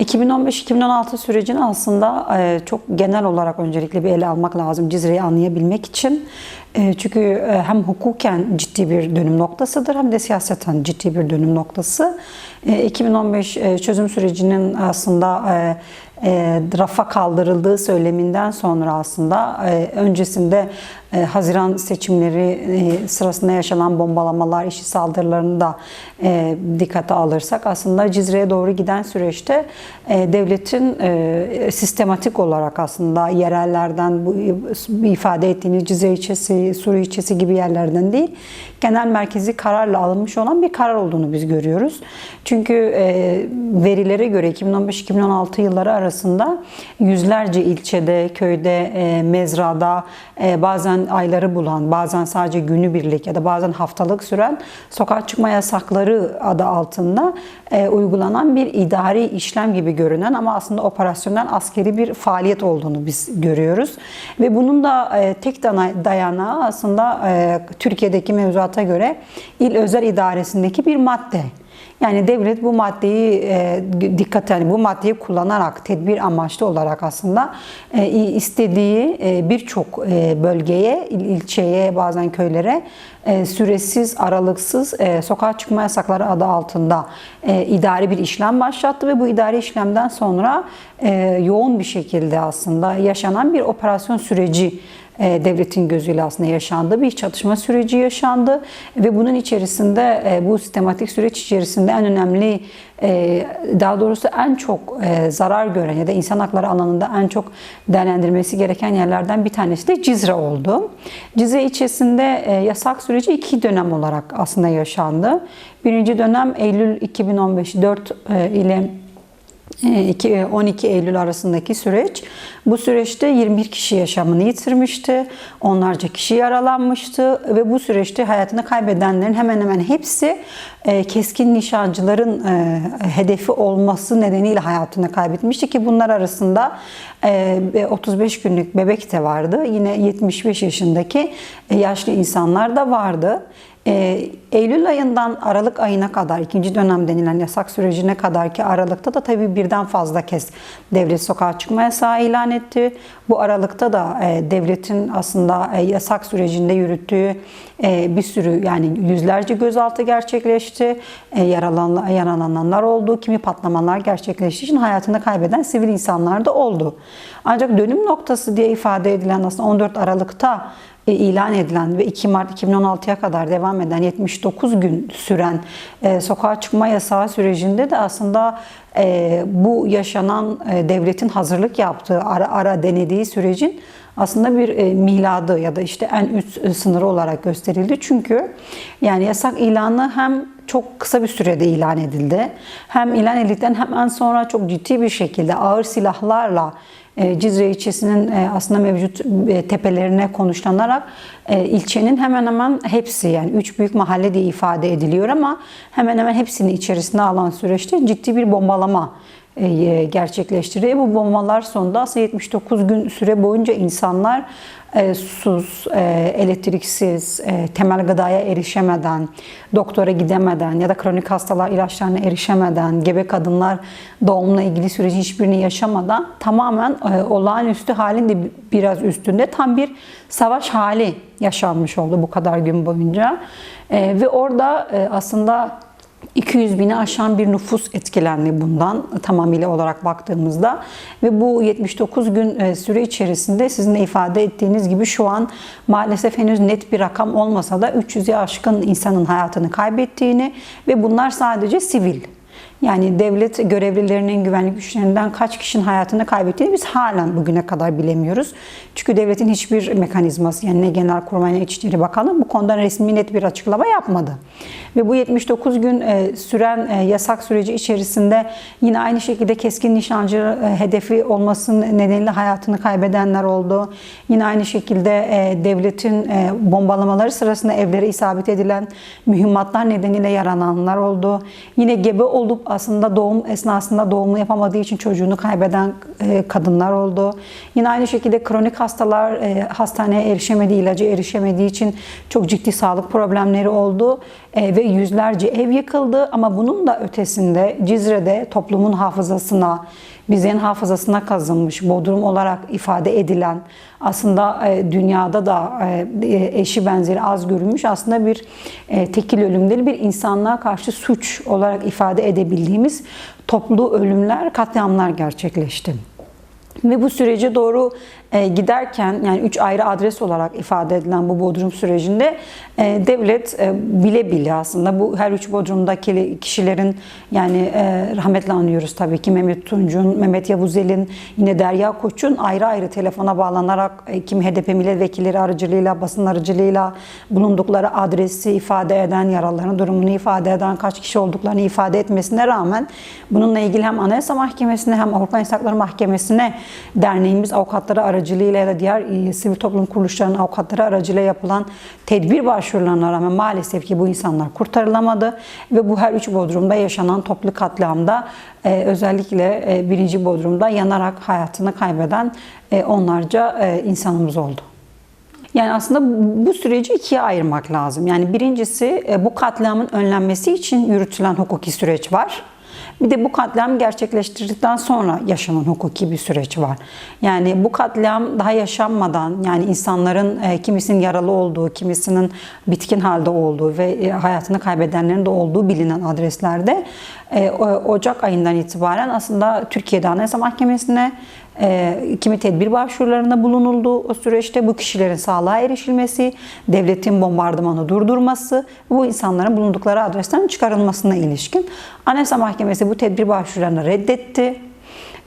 2015-2016 sürecini aslında e, çok genel olarak öncelikle bir ele almak lazım Cizre'yi anlayabilmek için. E, Çünkü e, hem hukuken ciddi bir dönüm noktasıdır hem de siyaseten ciddi bir dönüm noktası. E, 2015 e, çözüm sürecinin aslında e, rafa kaldırıldığı söyleminden sonra aslında e, öncesinde e, Haziran seçimleri sırasında yaşanan bombalamalar, işçi saldırılarını da dikkate alırsak aslında Cizre'ye doğru giden süreçte devletin sistematik olarak aslında yerellerden bu ifade ettiğiniz Cizre ilçesi, Suriye ilçesi gibi yerlerden değil, genel merkezi kararla alınmış olan bir karar olduğunu biz görüyoruz. Çünkü verilere göre 2015-2016 yılları arasında yüzlerce ilçede, köyde, e, mezrada, e, bazen ayları bulan, bazen sadece günübirlik ya da bazen haftalık süren sokağa çıkma yasakları adı altında e, uygulanan bir idari işlem gibi görünen ama aslında operasyonel askeri bir faaliyet olduğunu biz görüyoruz. Ve bunun da tek dayanağı aslında Türkiye'deki mevzuata göre il özel idaresindeki bir madde. Yani devlet bu maddeyi e, dikkate yani bu maddeyi kullanarak tedbir amaçlı olarak aslında e, istediği e, birçok e, bölgeye, il- ilçeye, bazen köylere e, süresiz, aralıksız e, sokağa çıkma yasakları adı altında e, idari bir işlem başlattı ve bu idari işlemden sonra e, yoğun bir şekilde aslında yaşanan bir operasyon süreci devletin gözüyle aslında yaşandı. Bir çatışma süreci yaşandı ve bunun içerisinde e, bu sistematik süreç içerisinde en önemli e, daha doğrusu en çok e, zarar gören ya da insan hakları alanında en çok değerlendirmesi gereken yerlerden bir tanesi de Cizre oldu. Cizre ilçesinde e, yasak süreci iki dönem olarak aslında yaşandı. Birinci dönem Eylül 2015 4 e, ile e, 12 Eylül arasındaki süreç. Bu süreçte 21 kişi yaşamını yitirmişti. Onlarca kişi yaralanmıştı ve bu süreçte hayatını kaybedenlerin hemen hemen hepsi e, keskin nişancıların e, hedefi olması nedeniyle hayatını kaybetmişti ki bunlar arasında e, 35 günlük bebek de vardı. Yine 75 yaşındaki e, yaşlı insanlar da vardı. Eylül ayından Aralık ayına kadar ikinci dönem denilen yasak sürecine kadar ki Aralık'ta da tabii birden fazla kez devlet sokağa çıkma yasağı ilan etti. Bu Aralık'ta da e, devletin aslında e, yasak sürecinde yürüttüğü e, bir sürü yani yüzlerce gözaltı gerçekleşti. Yaralan, yaralananlar oldu. Kimi patlamalar gerçekleştiği için hayatını kaybeden sivil insanlar da oldu. Ancak dönüm noktası diye ifade edilen aslında 14 Aralık'ta ilan edilen ve 2 Mart 2016'ya kadar devam eden 79 gün süren e, sokağa çıkma yasağı sürecinde de aslında e, bu yaşanan e, devletin hazırlık yaptığı ara ara denediği sürecin aslında bir e, miladı ya da işte en üst e, sınırı olarak gösterildi. Çünkü yani yasak ilanı hem çok kısa bir sürede ilan edildi. Hem ilan edildikten hemen sonra çok ciddi bir şekilde ağır silahlarla Cizre ilçesinin e, aslında mevcut e, tepelerine konuşlanarak e, ilçenin hemen hemen hepsi yani üç büyük mahalle diye ifade ediliyor ama hemen hemen hepsini içerisine alan süreçte ciddi bir bombalama e, gerçekleştiriyor. Bu bombalar sonunda aslında 79 gün süre boyunca insanlar e, susuz, e, elektriksiz, e, temel gıdaya erişemeden, doktora gidemeden ya da kronik hastalar ilaçlarına erişemeden, gebe kadınlar doğumla ilgili sürecin hiçbirini yaşamadan tamamen e, olağanüstü halin de biraz üstünde tam bir savaş hali yaşanmış oldu bu kadar gün boyunca. Ve orada aslında 200 bini aşan bir nüfus etkilendi bundan tamamıyla olarak baktığımızda ve bu 79 gün e, süre içerisinde sizin de ifade ettiğiniz gibi şu an maalesef henüz net bir rakam olmasa da 300'e aşkın insanın hayatını kaybettiğini ve bunlar sadece sivil. Yani devlet görevlilerinin güvenlik güçlerinden kaç kişinin hayatını kaybettiğini biz halen bugüne kadar bilemiyoruz. Çünkü devletin hiçbir mekanizması yani ne Genelkurmay ne İçişleri Bakanı bu konuda resmi net bir açıklama yapmadı. Ve bu 79 gün e, süren e, yasak süreci içerisinde yine aynı şekilde keskin nişancı e, hedefi olması nedeniyle hayatını kaybedenler oldu. Yine aynı şekilde devletin bombalamaları sırasında evlere isabet edilen mühimmatlar nedeniyle yaralananlar oldu. Yine gebe olup aslında doğum esnasında doğumu yapamadığı için çocuğunu kaybeden e, kadınlar oldu. Yine aynı şekilde kronik hastalar e, hastaneye erişemediği, ilaca erişemediği için çok ciddi sağlık problemleri oldu. E, ve yüzlerce ev yıkıldı ama bunun da ötesinde Cizre'de toplumun hafızasına, bizlerin hafızasına kazınmış, Bodrum olarak ifade edilen aslında e, dünyada da e, eşi benzeri az görülmüş aslında bir e, tekil ölüm değil bir insanlığa karşı suç olarak ifade edebildiğimiz toplu ölümler, katliamlar gerçekleşti. Ve bu sürece doğru e, giderken yani üç ayrı adres olarak ifade edilen bu Bodrum sürecinde e, devlet e, bile bile aslında bu her üç Bodrum'daki kişilerin yani rahmetle anıyoruz tabii ki. Mehmet Tunç'un, Mehmet Yavuzel'in, yine Derya Koç'un ayrı ayrı telefona bağlanarak kimi HDP milletvekilleri aracılığıyla, basın aracılığıyla bulundukları adresi ifade eden, yaralıların durumunu ifade eden, kaç kişi olduklarını ifade etmesine rağmen bununla ilgili hem Anayasa Mahkemesi'ne hem Avrupa İnsan Hakları Mahkemesi'ne derneğimiz avukatları aracılığıyla ya da diğer e, sivil toplum kuruluşlarının avukatları aracılığıyla yapılan tedbir başvurularına rağmen maalesef ki bu insanlar kurtarılamadı ve bu her üç Bodrum'da yaşanan toplu katliamda e, özellikle e, birinci Bodrum'da yanarak hayatını kaybeden onlarca insanımız oldu. Yani aslında bu süreci ikiye ayırmak lazım. Yani birincisi bu katliamın önlenmesi için yürütülen hukuki süreç var. Bir de bu katliam gerçekleştirdikten sonra yaşanan hukuki bir süreç var. Yani bu katliam daha yaşanmadan yani insanların e, kimisinin yaralı olduğu, kimisinin bitkin halde olduğu ve e, hayatını kaybedenlerin de olduğu bilinen adreslerde e, Ocak ayından itibaren aslında Türkiye'de Anayasa Mahkemesi'ne e, kimi tedbir başvurularında bulunuldu o süreçte bu kişilerin sağlığa erişilmesi, devletin bombardımanı durdurması, bu insanların bulundukları adresten çıkarılmasına ilişkin Anayasa Mahkemesi bu tedbir başvurularını reddetti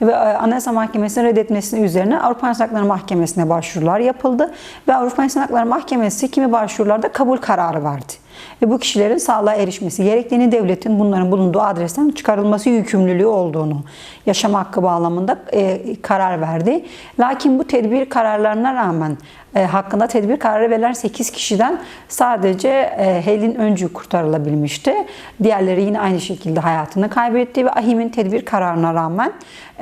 ve e, Anayasa Mahkemesi'nin reddetmesinin üzerine Avrupa İnsan Hakları Mahkemesi'ne başvurular yapıldı ve Avrupa İnsan Hakları Mahkemesi kimi başvurularda kabul kararı verdi. Ve bu kişilerin sağlığa erişmesi gerektiğini devletin bunların bulunduğu adresten çıkarılması yükümlülüğü olduğunu yaşam hakkı bağlamında e, karar verdi. Lakin bu tedbir kararlarına rağmen e, hakkında tedbir kararı verilen 8 kişiden sadece e, Helin Öncü kurtarılabilmişti. Diğerleri yine aynı şekilde hayatını kaybetti ve AHİM'in tedbir kararına rağmen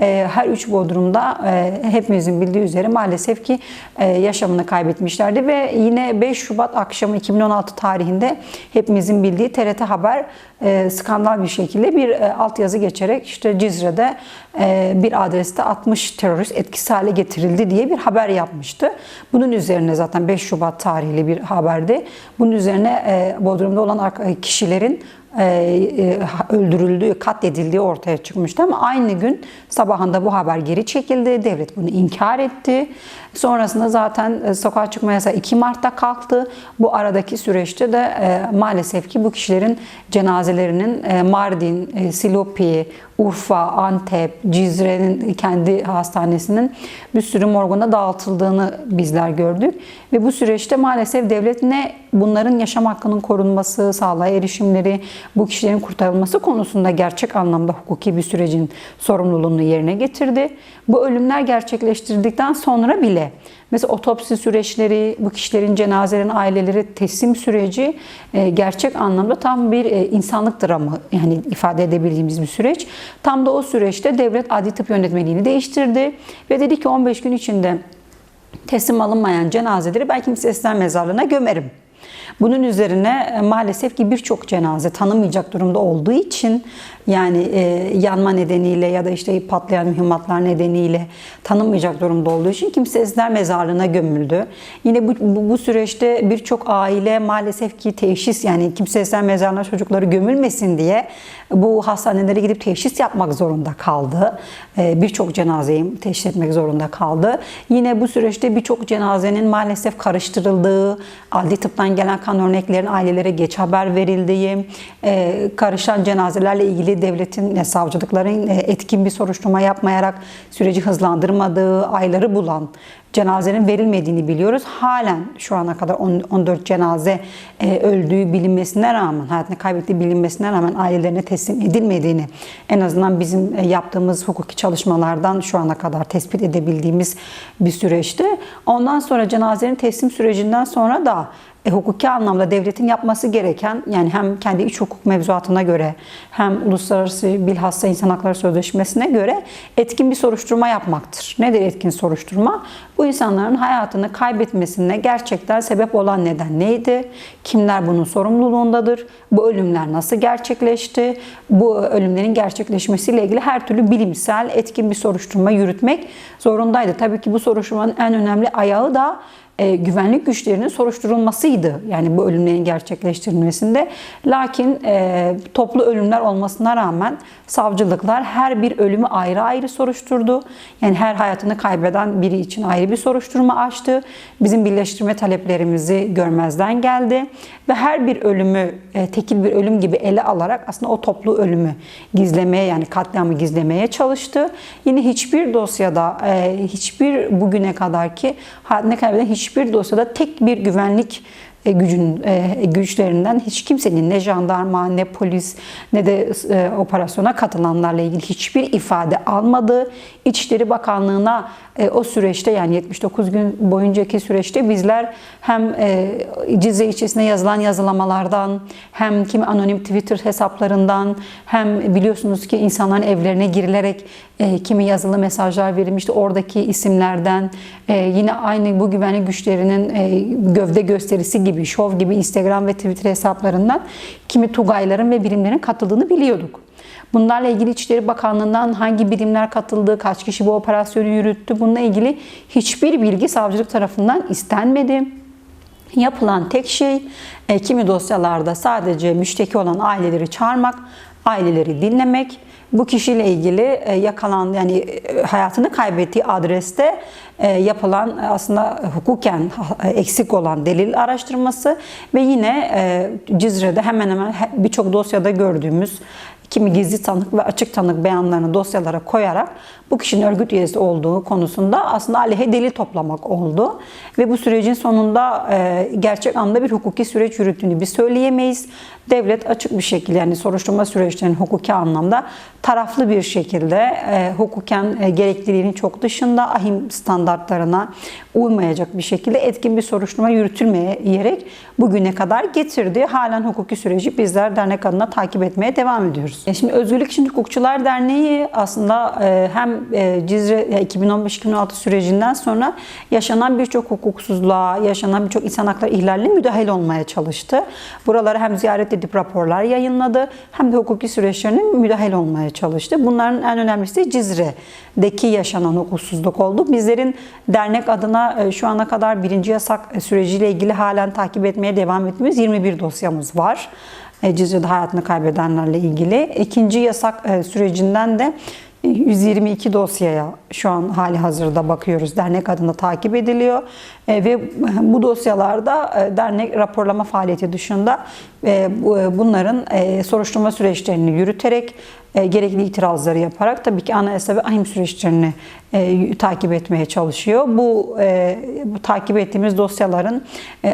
e, her üç Bodrum'da e, hepimizin bildiği üzere maalesef ki e, yaşamını kaybetmişlerdi ve yine 5 Şubat akşamı 2016 tarihinde hepimizin bildiği TRT Haber e, skandal bir şekilde bir e, altyazı geçerek işte Cizre'de e, bir adreste 60 terörist etkisiz hale getirildi diye bir haber yapmıştı. Bunun üzerine zaten 5 Şubat tarihli bir haberdi. Bunun üzerine e, Bodrum'da olan kişilerin öldürüldüğü, katledildiği ortaya çıkmıştı ama aynı gün sabahında bu haber geri çekildi. Devlet bunu inkar etti. Sonrasında zaten e, sokağa çıkma yasağı 2 Mart'ta kalktı. Bu aradaki süreçte de maalesef ki bu kişilerin cenazelerinin Mardin, Silopi, Urfa, Antep, Cizre'nin kendi hastanesinin bir sürü morguna dağıtıldığını bizler gördük. Ve bu süreçte maalesef devlet ne bunların yaşam hakkının korunması, sağlığa erişimleri, bu kişilerin kurtarılması konusunda gerçek anlamda hukuki bir sürecin sorumluluğunu yerine getirdi. Bu ölümler gerçekleştirdikten sonra bile mesela otopsi süreçleri, bu kişilerin cenazelerin aileleri teslim süreci e, gerçek anlamda tam bir e, insanlık dramı yani ifade edebildiğimiz bir süreç. Tam da o süreçte devlet adli tıp yönetmeliğini değiştirdi ve dedi ki 15 gün içinde teslim alınmayan cenazeleri ben kimsesizler mezarlığına gömerim. Bunun üzerine e, maalesef ki birçok cenaze tanınmayacak durumda olduğu için yani e, yanma nedeniyle ya da işte patlayan mühimmatlar nedeniyle tanınmayacak durumda olduğu için kimsesizler mezarlığına gömüldü. Yine bu, bu, bu süreçte birçok aile maalesef ki teşhis yani kimsesizler mezarlığına çocukları gömülmesin diye bu hastanelere gidip teşhis yapmak zorunda kaldı. E, birçok cenazeyi teşhis etmek zorunda kaldı. Yine bu süreçte birçok cenazenin maalesef karıştırıldığı, adli tıptan gelen kan örneklerin ailelere geç haber verildiği, e, karışan cenazelerle ilgili devletin, savcılıkların e, etkin bir soruşturma yapmayarak süreci hızlandırmadığı, ayları bulan cenazenin verilmediğini biliyoruz. Halen şu ana kadar 14 cenaze e, öldüğü bilinmesine rağmen, hayatını kaybettiği bilinmesine rağmen ailelerine teslim edilmediğini en azından bizim e, yaptığımız hukuki çalışmalardan şu ana kadar tespit edebildiğimiz bir süreçti. Ondan sonra cenazenin teslim sürecinden sonra da e, hukuki anlamda devletin yapması gereken yani hem kendi iç hukuk mevzuatına göre hem uluslararası bilhassa insan hakları sözleşmesine göre etkin bir soruşturma yapmaktır. Nedir etkin soruşturma? Bu Bu insanların hayatını kaybetmesine gerçekten sebep olan neden neydi? Kimler bunun sorumluluğundadır? Bu ölümler nasıl gerçekleşti? Bu ölümlerin gerçekleşmesiyle ilgili her türlü bilimsel etkin bir soruşturma yürütmek zorundaydı. Tabii ki bu soruşturmanın en önemli ayağı da e, güvenlik güçlerinin soruşturulmasıydı. Yani bu ölümlerin gerçekleştirilmesinde. Lakin e, toplu ölümler olmasına rağmen savcılıklar her bir ölümü ayrı ayrı soruşturdu. Yani her hayatını kaybeden biri için ayrı bir soruşturma açtı. Bizim birleştirme taleplerimizi görmezden geldi. Ve her bir ölümü e, tekil bir ölüm gibi ele alarak aslında o toplu ölümü gizlemeye yani katliamı gizlemeye çalıştı. Yine hiçbir dosyada, e, hiçbir bugüne kadar ki hayatını kaybeden hiçbir dosyada tek bir güvenlik gücün e, güçlerinden hiç kimsenin ne jandarma ne polis ne de e, operasyona katılanlarla ilgili hiçbir ifade almadı. İçişleri Bakanlığı'na e, o süreçte yani 79 gün boyuncaki süreçte bizler hem e, Cizre ilçesine yazılan yazılamalardan hem kimi anonim Twitter hesaplarından hem biliyorsunuz ki insanların evlerine girilerek e, kimi yazılı mesajlar verilmişti oradaki isimlerden e, yine aynı bu güvenlik güçlerinin e, gövde gösterisi gibi şov gibi Instagram ve Twitter hesaplarından kimi tugayların ve birimlerin katıldığını biliyorduk. Bunlarla ilgili İçişleri Bakanlığı'ndan hangi birimler katıldı, kaç kişi bu operasyonu yürüttü bununla ilgili hiçbir bilgi savcılık tarafından istenmedi. Yapılan tek şey e, kimi dosyalarda sadece müşteki olan aileleri çağırmak, aileleri dinlemek, bu kişiyle ilgili e, yakalan yani e, hayatını kaybettiği adreste yapılan aslında hukuken eksik olan delil araştırması ve yine Cizre'de hemen hemen birçok dosyada gördüğümüz kimi gizli tanık ve açık tanık beyanlarını dosyalara koyarak bu kişinin örgüt üyesi olduğu konusunda aslında aleyhe delil toplamak oldu. Ve bu sürecin sonunda e, gerçek anlamda bir hukuki süreç yürüttüğünü biz söyleyemeyiz. Devlet açık bir şekilde yani soruşturma süreçlerinin hukuki anlamda taraflı bir şekilde e, hukuken e, gerekliliğinin çok dışında ahim standartlarına uymayacak bir şekilde etkin bir soruşturma yürütülmeyerek bugüne kadar getirdi. Halen hukuki süreci bizler dernek adına takip etmeye devam ediyoruz. E şimdi Özgürlük için Hukukçular Derneği aslında e, hem e, Cizre 2015-2016 sürecinden sonra yaşanan birçok hukuksuzluğa, yaşanan birçok insan hakları ihlaline müdahale olmaya çalıştı. Buraları hem ziyaret edip raporlar yayınladı hem de hukuki süreçlerine müdahale olmaya çalıştı. Bunların en önemlisi Cizre'deki yaşanan hukuksuzluk oldu. Bizlerin dernek adına e, şu ana kadar birinci yasak süreciyle ilgili halen takip etmeye devam ettiğimiz 21 dosyamız var. E, Cizre'de hayatını kaybedenlerle ilgili. İkinci yasak sürecinden de 122 dosyaya şu an hali hazırda bakıyoruz. Dernek adına takip ediliyor. E, ve bu dosyalarda e, dernek raporlama faaliyeti dışında e, bunların soruşturma süreçlerini yürüterek gerekli itirazları yaparak tabii ki anayasa ve ahim süreçlerini takip etmeye çalışıyor. Bu, bu takip ettiğimiz dosyaların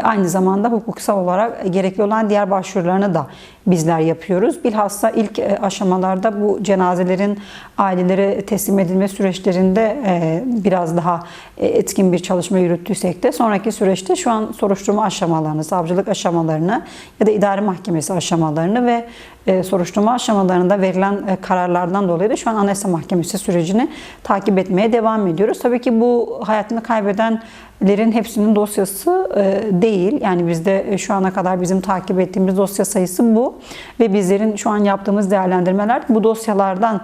aynı zamanda hukuksal olarak gerekli olan diğer başvurularını da bizler yapıyoruz. Bilhassa ilk aşamalarda bu cenazelerin ailelere teslim edilme süreçlerinde biraz daha etkin bir çalışma yürüttüysek birlikte sonraki süreçte şu an soruşturma aşamalarını, savcılık aşamalarını ya da idare mahkemesi aşamalarını ve e, soruşturma aşamalarında verilen e, kararlardan dolayı da şu an Anayasa Mahkemesi sürecini takip etmeye devam ediyoruz. Tabii ki bu hayatını kaybedenlerin hepsinin dosyası e, değil. Yani bizde şu ana kadar bizim takip ettiğimiz dosya sayısı bu ve bizlerin şu an yaptığımız değerlendirmeler bu dosyalardan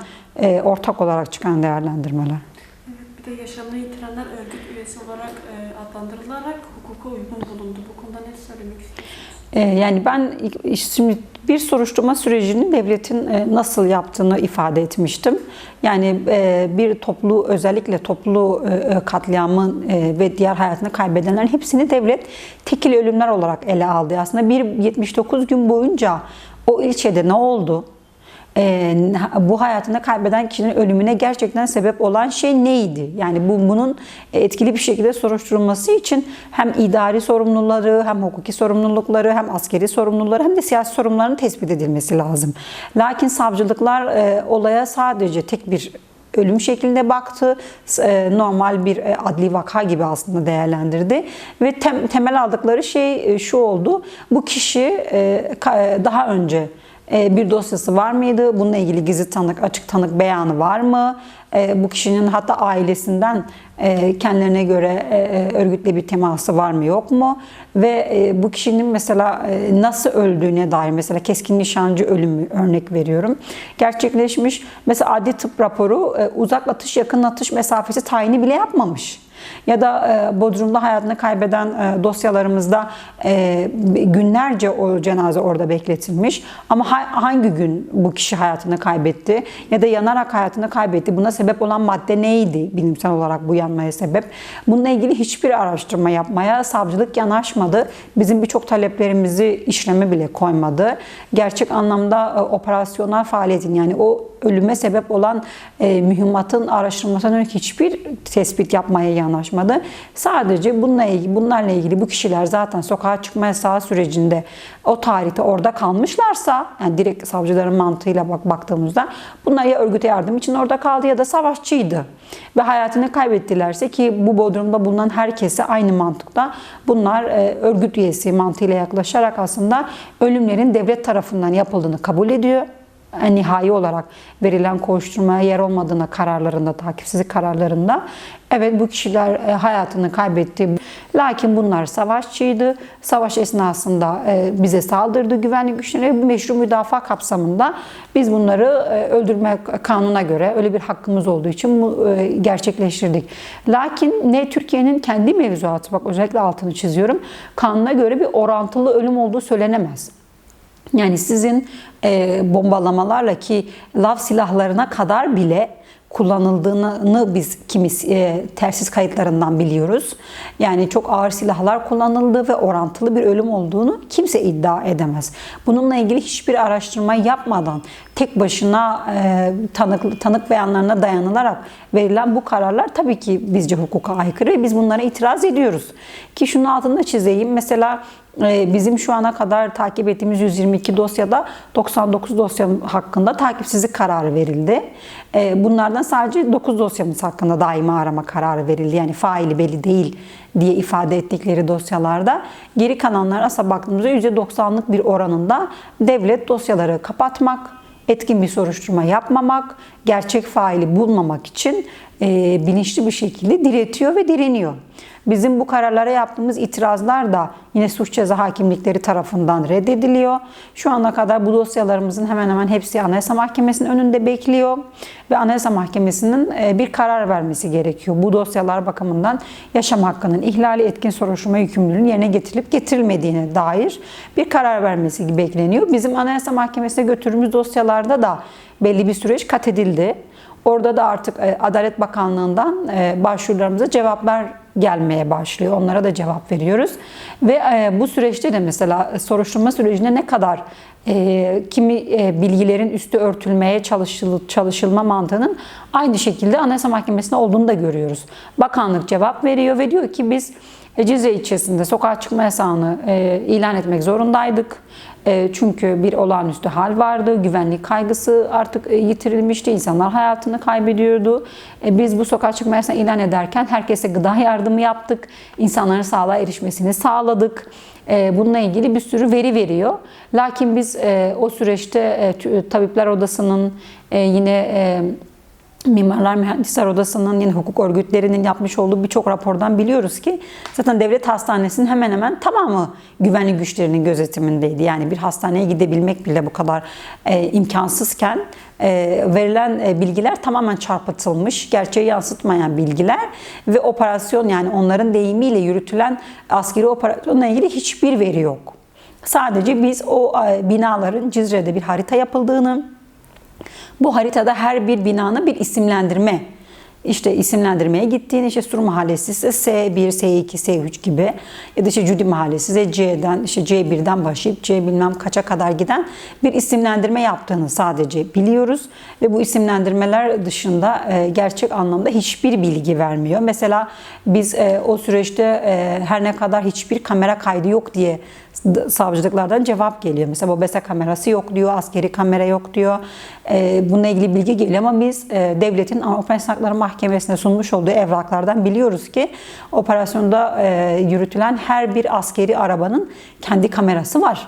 ortak olarak çıkan değerlendirmeler. Bir de yaşamını yitirenler örgüt üyesi olarak adlandırılarak hukuka uygun bulundu. Bu konuda ne söylemek istiyorsunuz? Ee, yani ben şimdi bir soruşturma sürecini devletin e, nasıl yaptığını ifade etmiştim. Yani e, bir toplu özellikle toplu e, katliamın ve diğer hayatını kaybedenlerin hepsini devlet tekil ölümler olarak ele aldı. Aslında bir 79 gün boyunca o ilçede ne oldu? E, bu hayatını kaybeden kişinin ölümüne gerçekten sebep olan şey neydi? Yani bu bunun etkili bir şekilde soruşturulması için hem idari sorumluları, hem hukuki sorumlulukları, hem askeri sorumluları, hem de siyasi sorumluların tespit edilmesi lazım. Lakin savcılıklar e, olaya sadece tek bir ölüm şeklinde baktı. E, normal bir e, adli vaka gibi aslında değerlendirdi. Ve temel aldıkları şey şu oldu. Bu kişi daha önce bir dosyası var mıydı? Bununla ilgili gizli tanık, açık tanık beyanı var mı? E, bu kişinin hatta ailesinden e, kendilerine göre e, e, örgütle bir teması var mı yok mu? Ve bu kişinin mesela nasıl öldüğüne dair mesela keskin nişancı ölümü örnek veriyorum. Gerçekleşmiş. Mesela adli tıp raporu uzak atış yakın atış mesafesi tayini bile yapmamış. Ya da e, Bodrum'da hayatını kaybeden e, dosyalarımızda e, günlerce o cenaze orada bekletilmiş. Ama ha- hangi gün bu kişi hayatını kaybetti ya da yanarak hayatını kaybetti? Buna sebep olan madde neydi bilimsel olarak bu yanmaya sebep? Bununla ilgili hiçbir araştırma yapmaya savcılık yanaşmadı. Bizim birçok taleplerimizi işleme bile koymadı. Gerçek anlamda operasyonel faaliyetin yani o ölüme sebep olan mühimmatın araştırılmasına dönük hiçbir tespit yapmaya yanaşmadı. Sadece bununla ilgili, bunlarla ilgili bu kişiler zaten sokağa çıkma yasağı sürecinde o tarihte orada kalmışlarsa, yani direkt savcıların mantığıyla bak baktığımızda bunlar ya örgüte yardım için orada kaldı ya da savaşçıydı. Ve hayatını kaybettilerse ki bu Bodrum'da bulunan herkese aynı mantıkta bunlar e, örgüt üyesi mantığıyla yaklaşarak aslında ölümlerin devlet tarafından yapıldığını kabul ediyor nihai olarak verilen koşturmaya yer olmadığına kararlarında, takipsizlik kararlarında evet bu kişiler e, hayatını kaybetti. Lakin bunlar savaşçıydı. Savaş esnasında e, bize saldırdı güvenlik güçleri. Meşru müdafaa kapsamında biz bunları e, öldürme kanuna göre öyle bir hakkımız olduğu için e, gerçekleştirdik. Lakin ne Türkiye'nin kendi mevzuatı bak özellikle altını çiziyorum. Kanuna göre bir orantılı ölüm olduğu söylenemez. Yani sizin e, bombalamalarla ki lav silahlarına kadar bile kullanıldığını biz kimis e, tersiz kayıtlarından biliyoruz. Yani çok ağır silahlar kullanıldı ve orantılı bir ölüm olduğunu kimse iddia edemez. Bununla ilgili hiçbir araştırma yapmadan tek başına e, tanık tanık beyanlarına dayanılarak verilen bu kararlar tabii ki bizce hukuka aykırı ve biz bunlara itiraz ediyoruz. Ki şunun altında çizeyim. Mesela e, bizim şu ana kadar takip ettiğimiz 122 dosyada 99 dosya hakkında takipsizlik kararı verildi. E, Bunlardan sadece 9 dosyamız hakkında daima arama kararı verildi. Yani faili belli değil diye ifade ettikleri dosyalarda geri kalanlar asa baktığımızda %90'lık bir oranında devlet dosyaları kapatmak, etkin bir soruşturma yapmamak, gerçek faili bulmamak için e, bilinçli bir şekilde diretiyor ve direniyor. Bizim bu kararlara yaptığımız itirazlar da yine suç ceza hakimlikleri tarafından reddediliyor. Şu ana kadar bu dosyalarımızın hemen hemen hepsi Anayasa Mahkemesi'nin önünde bekliyor ve Anayasa Mahkemesi'nin e, bir karar vermesi gerekiyor. Bu dosyalar bakımından yaşam hakkının ihlali etkin soruşturma yükümlülüğünün yerine getirilip getirilmediğine dair bir karar vermesi bekleniyor. Bizim Anayasa Mahkemesi'ne götürdüğümüz dosyalarda da belli bir süreç kat edildi. Orada da artık e, Adalet Bakanlığı'ndan e, başvurularımıza cevaplar gelmeye başlıyor. Onlara da cevap veriyoruz. Ve e, bu süreçte de mesela soruşturma sürecinde ne kadar kimi bilgilerin üstü örtülmeye çalışıl, çalışılma mantığının aynı şekilde Anayasa Mahkemesi'nde olduğunu da görüyoruz. Bakanlık cevap veriyor ve diyor ki biz Cizre ilçesinde sokağa çıkma yasağını ilan etmek zorundaydık. Çünkü bir olağanüstü hal vardı, güvenlik kaygısı artık yitirilmişti, insanlar hayatını kaybediyordu. Biz bu sokağa çıkma yasağını ilan ederken herkese gıda yardımı yaptık, insanların sağlığa erişmesini sağladık. Bununla ilgili bir sürü veri veriyor. Lakin biz o süreçte Tabipler Odası'nın yine Mimarlar Mühendisler Odası'nın yine hukuk örgütlerinin yapmış olduğu birçok rapordan biliyoruz ki zaten devlet hastanesinin hemen hemen tamamı güvenlik güçlerinin gözetimindeydi. Yani bir hastaneye gidebilmek bile bu kadar e, imkansızken e, verilen e, bilgiler tamamen çarpıtılmış, gerçeği yansıtmayan bilgiler ve operasyon yani onların deyimiyle yürütülen askeri operasyonla ilgili hiçbir veri yok. Sadece biz o e, binaların Cizre'de bir harita yapıldığını, bu haritada her bir binanın bir isimlendirme işte isimlendirmeye gittiğini işte Sur Mahallesi ise S1, S2, S3 gibi ya da işte Cudi Mahallesi ise C'den işte C1'den başlayıp C bilmem kaça kadar giden bir isimlendirme yaptığını sadece biliyoruz ve bu isimlendirmeler dışında e, gerçek anlamda hiçbir bilgi vermiyor. Mesela biz e, o süreçte e, her ne kadar hiçbir kamera kaydı yok diye savcılıklardan cevap geliyor. Mesela BOBESE kamerası yok diyor, askeri kamera yok diyor. Bununla ilgili bilgi geliyor ama biz devletin Operasyon Hakları Mahkemesi'ne sunmuş olduğu evraklardan biliyoruz ki operasyonda yürütülen her bir askeri arabanın kendi kamerası var.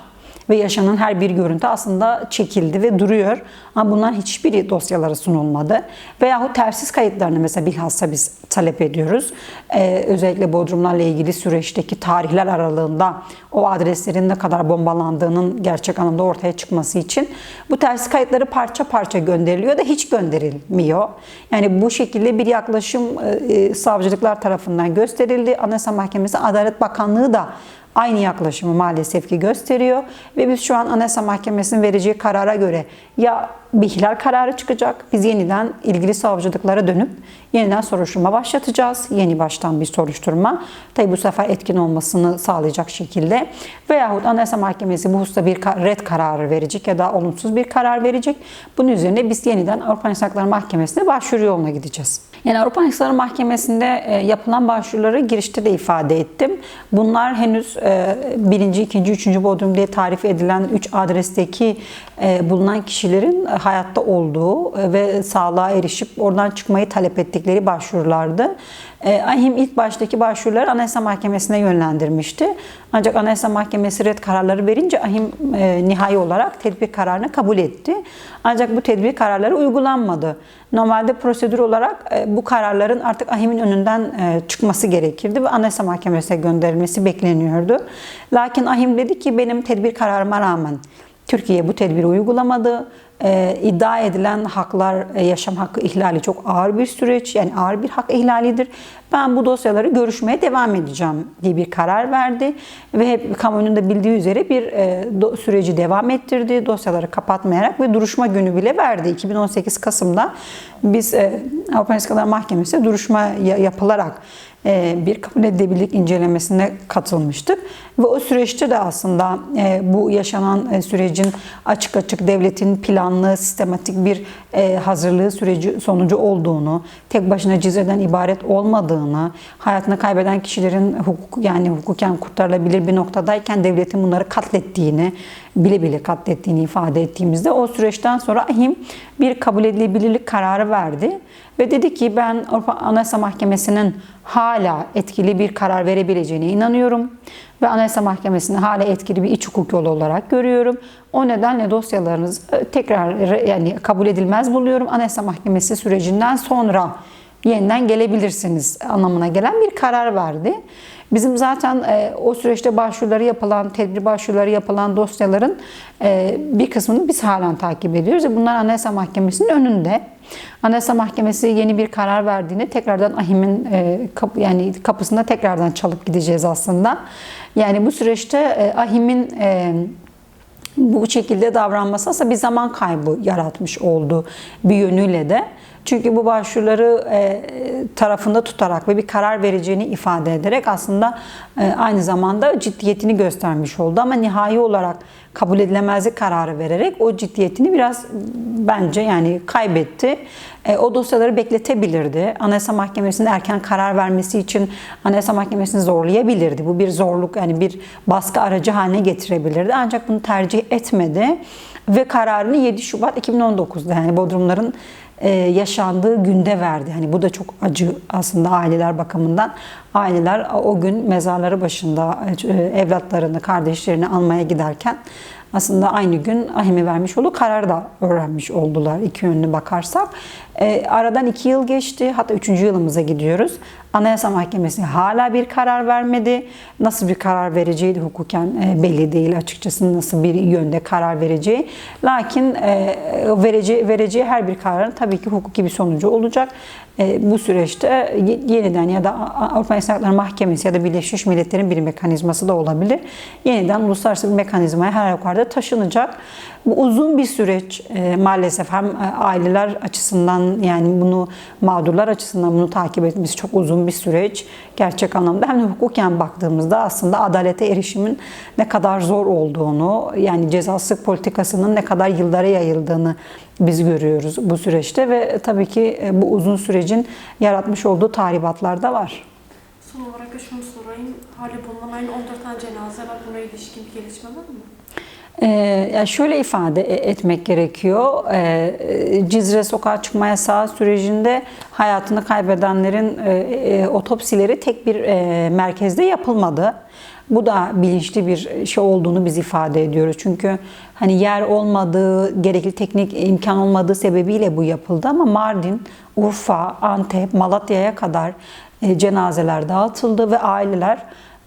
Ve yaşanan her bir görüntü aslında çekildi ve duruyor. Ama bunların hiçbiri dosyalara sunulmadı. Veyahut tersiz kayıtlarını mesela bilhassa biz talep ediyoruz. Ee, özellikle Bodrumlarla ilgili süreçteki tarihler aralığında o adreslerin ne kadar bombalandığının gerçek anlamda ortaya çıkması için bu tersiz kayıtları parça parça gönderiliyor da hiç gönderilmiyor. Yani bu şekilde bir yaklaşım e, e, savcılıklar tarafından gösterildi. Anayasa Mahkemesi Adalet Bakanlığı da aynı yaklaşımı maalesef ki gösteriyor ve biz şu an Anayasa Mahkemesi'nin vereceği karara göre ya bir ihlal kararı çıkacak, biz yeniden ilgili savcılıklara dönüp yeniden soruşturma başlatacağız. Yeni baştan bir soruşturma. Tabi bu sefer etkin olmasını sağlayacak şekilde. Veyahut Anayasa Mahkemesi bu hususta bir red kararı verecek ya da olumsuz bir karar verecek. Bunun üzerine biz yeniden Avrupa İnsan Hakları Mahkemesi'ne başvuru yoluna gideceğiz. Yani Avrupa İnsan Hakları Mahkemesi'nde e, yapılan başvuruları girişte de ifade ettim. Bunlar henüz e, birinci, ikinci, üçüncü Bodrum diye tarif edilen üç adresteki e, bulunan kişilerin hayatta olduğu e, ve sağlığa erişip oradan çıkmayı talep ettikleri başvurulardı. E, AHİM ilk baştaki başvuruları Anayasa Mahkemesi'ne yönlendirmişti. Ancak Anayasa Mahkemesi red kararları verince AHİM e, nihai olarak tedbir kararını kabul etti. Ancak bu tedbir kararları uygulanmadı. Normalde prosedür olarak bu kararların artık AHİM'in önünden çıkması gerekirdi ve Anayasa Mahkemesi'ne gönderilmesi bekleniyordu. Lakin AHİM dedi ki benim tedbir kararıma rağmen Türkiye bu tedbiri uygulamadı. Ee, iddia edilen haklar, e, yaşam hakkı ihlali çok ağır bir süreç. Yani ağır bir hak ihlalidir. Ben bu dosyaları görüşmeye devam edeceğim diye bir karar verdi. Ve hep kamuoyunun da bildiği üzere bir e, do- süreci devam ettirdi. Dosyaları kapatmayarak ve duruşma günü bile verdi. 2018 Kasım'da biz e, Avrupa İnsan Hakları Mahkemesi'ne duruşma ya- yapılarak e, bir kabul edilebilirlik incelemesine katılmıştık. Ve o süreçte de aslında e, bu yaşanan e, sürecin açık açık devletin planlı, sistematik bir e, hazırlığı süreci sonucu olduğunu, tek başına Cizre'den ibaret olmadığını, hayatını kaybeden kişilerin hukuk yani hukuken kurtarılabilir bir noktadayken devletin bunları katlettiğini, bile bile katlettiğini ifade ettiğimizde o süreçten sonra AHİM bir kabul edilebilirlik kararı verdi ve dedi ki ben Avrupa Anayasa Mahkemesi'nin hala etkili bir karar verebileceğine inanıyorum ve Anayasa Mahkemesi'ni hala etkili bir iç hukuk yolu olarak görüyorum. O nedenle dosyalarınızı tekrar yani kabul edilmez buluyorum. Anayasa Mahkemesi sürecinden sonra yeniden gelebilirsiniz anlamına gelen bir karar verdi. Bizim zaten e, o süreçte başvuruları yapılan, tedbir başvuruları yapılan dosyaların e, bir kısmını biz halen takip ediyoruz. ve Bunlar Anayasa Mahkemesi'nin önünde. Anayasa Mahkemesi yeni bir karar verdiğinde tekrardan AHİM'in e, kap, yani kapısında tekrardan çalıp gideceğiz aslında. Yani bu süreçte e, AHİM'in e, bu şekilde davranması aslında bir zaman kaybı yaratmış oldu bir yönüyle de. Çünkü bu başvuruları e, tarafında tutarak ve bir karar vereceğini ifade ederek aslında e, aynı zamanda ciddiyetini göstermiş oldu. Ama nihai olarak kabul edilemezlik kararı vererek o ciddiyetini biraz bence yani kaybetti. E, o dosyaları bekletebilirdi. Anayasa Mahkemesi'nin erken karar vermesi için Anayasa Mahkemesi'ni zorlayabilirdi. Bu bir zorluk yani bir baskı aracı haline getirebilirdi. Ancak bunu tercih etmedi ve kararını 7 Şubat 2019'da yani Bodrumların yaşandığı günde verdi. Hani bu da çok acı aslında aileler bakımından. Aileler o gün mezarları başında e, evlatlarını, kardeşlerini almaya giderken aslında aynı gün ahime vermiş olduğu kararı da öğrenmiş oldular iki yönlü bakarsak. E, aradan iki yıl geçti hatta üçüncü yılımıza gidiyoruz. Anayasa Mahkemesi hala bir karar vermedi. Nasıl bir karar vereceği de hukuken e, belli değil açıkçası nasıl bir yönde karar vereceği. Lakin e, vereceği, vereceği her bir kararın tabii ki hukuki bir sonucu olacak. E, bu süreçte ye- yeniden ya da Avrupa İnsan Hakları Mahkemesi ya da Birleşmiş Milletler'in bir mekanizması da olabilir. Yeniden uluslararası bir mekanizmaya her yukarıda taşınacak. Bu uzun bir süreç maalesef hem aileler açısından yani bunu mağdurlar açısından bunu takip etmesi çok uzun bir süreç. Gerçek anlamda hem de hukuken baktığımızda aslında adalete erişimin ne kadar zor olduğunu yani cezasızlık politikasının ne kadar yıllara yayıldığını biz görüyoruz bu süreçte ve tabii ki e, bu uzun sürecin yaratmış olduğu tahribatlar da var. Son olarak da şunu sorayım. Hali bulunamayan 14 tane cenaze var. Buna ilişkin bir gelişme var mı? Ee, yani şöyle ifade e- etmek gerekiyor. Ee, Cizre sokağa çıkma yasağı sürecinde hayatını kaybedenlerin e, e, otopsileri tek bir merkezde yapılmadı. Bu da bilinçli bir şey olduğunu biz ifade ediyoruz. Çünkü hani yer olmadığı, gerekli teknik imkan olmadığı sebebiyle bu yapıldı ama Mardin, Urfa, Antep, Malatya'ya kadar cenazeler dağıtıldı ve aileler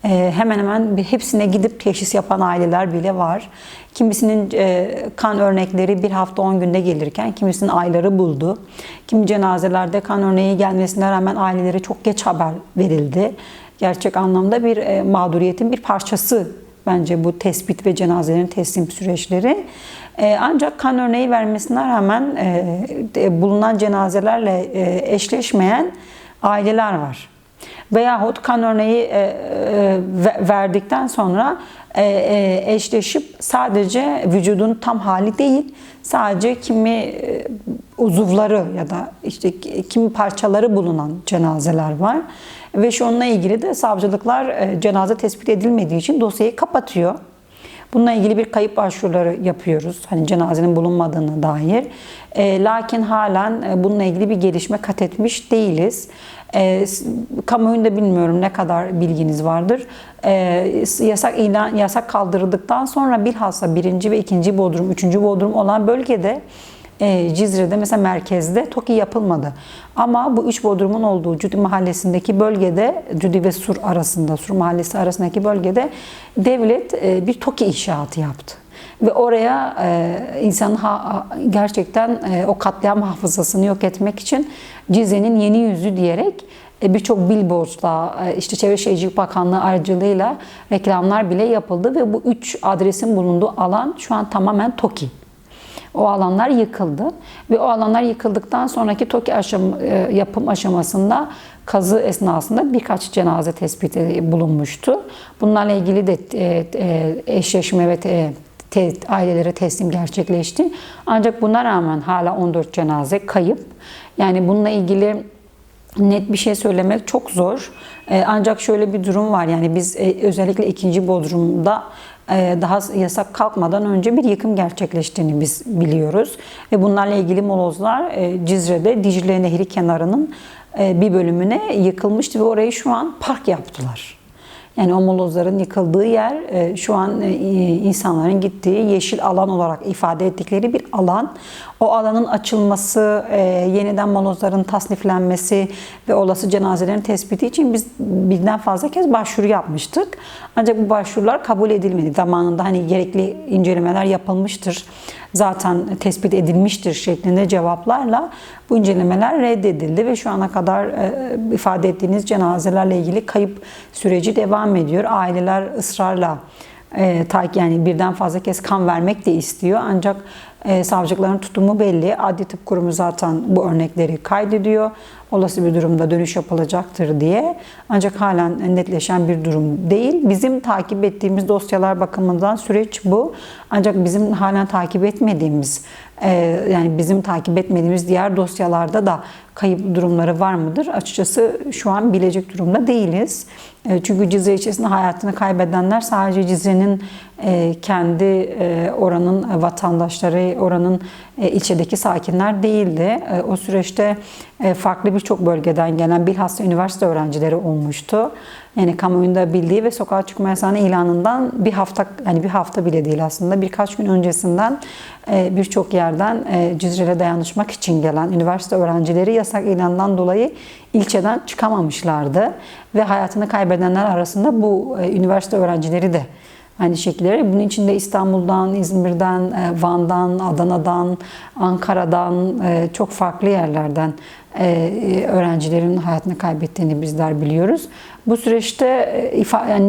hemen hemen bir- hepsine gidip teşhis yapan aileler bile var. Kimisinin e, kan örnekleri bir hafta 10 günde gelirken kimisinin ayları buldu. Kimi cenazelerde kan örneği gelmesine rağmen ailelere çok geç haber verildi. Gerçek anlamda bir e, mağduriyetin bir parçası bence bu tespit ve cenazelerin teslim süreçleri. E, ancak kan örneği vermesine rağmen bulunan cenazelerle eşleşmeyen aileler var. Veyahut kan örneği e, e, ve- verdikten sonra e, e, eşleşip sadece vücudun tam hali değil, sadece kimi e, uzuvları ya da işte ki- kimi parçaları bulunan cenazeler var. Ve şununla ilgili de savcılıklar e, cenaze tespit edilmediği için dosyayı kapatıyor. Bununla ilgili bir kayıp başvuruları yapıyoruz. Hani cenazenin bulunmadığına dair. E, lakin halen e, bununla ilgili bir gelişme kat etmiş değiliz. E, kamuoyunda bilmiyorum ne kadar bilginiz vardır. E, yasak ilan yasak kaldırıldıktan sonra bilhassa birinci ve ikinci bodrum, üçüncü bodrum olan bölgede e, Cizre'de mesela merkezde TOKİ yapılmadı. Ama bu üç bodrumun olduğu Cudi mahallesindeki bölgede, Cudi ve Sur arasında, Sur mahallesi arasındaki bölgede devlet e, bir TOKİ inşaatı yaptı. Ve oraya e, insanın ha- gerçekten e, o katliam hafızasını yok etmek için Cizre'nin yeni yüzü diyerek e, birçok billboardla, e, işte Çevre Şehircilik Bakanlığı aracılığıyla reklamlar bile yapıldı ve bu üç adresin bulunduğu alan şu an tamamen TOKİ. O alanlar yıkıldı ve o alanlar yıkıldıktan sonraki TOKİ aşam, e, yapım aşamasında kazı esnasında birkaç cenaze tespiti bulunmuştu. Bunlarla ilgili de e, e, eşleşme ve te- ailelere teslim gerçekleşti. Ancak buna rağmen hala 14 cenaze kayıp. Yani bununla ilgili net bir şey söylemek çok zor. Ancak şöyle bir durum var. Yani biz özellikle ikinci Bodrum'da daha yasak kalkmadan önce bir yıkım gerçekleştiğini biz biliyoruz. Ve bunlarla ilgili molozlar e, Cizre'de Dicle Nehri kenarının e, bir bölümüne yıkılmıştı ve orayı şu an park yaptılar. Yani o molozların yıkıldığı yer e, şu an insanların gittiği yeşil alan olarak ifade ettikleri bir alan. O alanın açılması, e, yeniden molozların tasniflenmesi ve olası cenazelerin tespiti için biz birden fazla kez başvuru yapmıştık. Ancak bu başvurular kabul edilmedi. Zamanında hani gerekli incelemeler yapılmıştır. Zaten tespit edilmiştir şeklinde cevaplarla bu incelemeler reddedildi ve şu ana kadar e, ifade ettiğiniz cenazelerle ilgili kayıp süreci devam ediyor. Aileler ısrarla e, yani birden fazla kez kan vermek de istiyor ancak e, savcılıkların tutumu belli. Adli Tıp Kurumu zaten bu örnekleri kaydediyor. Olası bir durumda dönüş yapılacaktır diye. Ancak halen netleşen bir durum değil. Bizim takip ettiğimiz dosyalar bakımından süreç bu. Ancak bizim halen takip etmediğimiz e, yani bizim takip etmediğimiz diğer dosyalarda da kayıp durumları var mıdır? Açıkçası şu an bilecek durumda değiliz. E, Çünkü Cizre içerisinde hayatını kaybedenler sadece Cizre'nin kendi e, oranın vatandaşları, oranın e, ilçedeki sakinler değildi. E, O süreçte e, farklı birçok bölgeden gelen bilhassa üniversite öğrencileri olmuştu. Yani kamuoyunda bildiği ve sokağa çıkma yasağının ilanından bir hafta, yani bir hafta bile değil aslında birkaç gün öncesinden e, birçok yerden e, Cizre'ye dayanışmak için gelen üniversite öğrencileri yasak ilandan dolayı ilçeden çıkamamışlardı. Ve hayatını kaybedenler arasında bu e, üniversite öğrencileri de Aynı şekilde. Bunun içinde İstanbul'dan, İzmir'den, e, Van'dan, Adana'dan, Ankara'dan e, çok farklı yerlerden öğrencilerin hayatını kaybettiğini bizler biliyoruz. Bu süreçte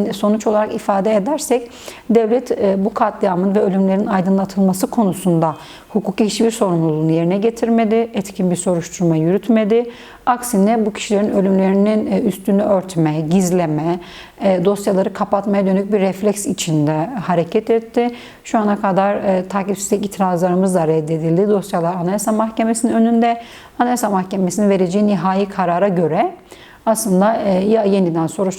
e, sonuç olarak ifade edersek devlet e, bu katliamın ve ölümlerin aydınlatılması konusunda hukuki hiçbir sorumluluğunu yerine getirmedi, etkin bir soruşturma yürütmedi. Aksine bu kişilerin ölümlerinin e, üstünü örtme, gizleme, e, dosyaları kapatmaya dönük bir refleks içinde hareket etti. Şu ana kadar e, takipsizlik itirazlarımız da reddedildi. Dosyalar Anayasa Mahkemesi'nin önünde. Anayasa Mahkemesi'nin vereceği nihai karara göre aslında e, ya yeniden soruşturma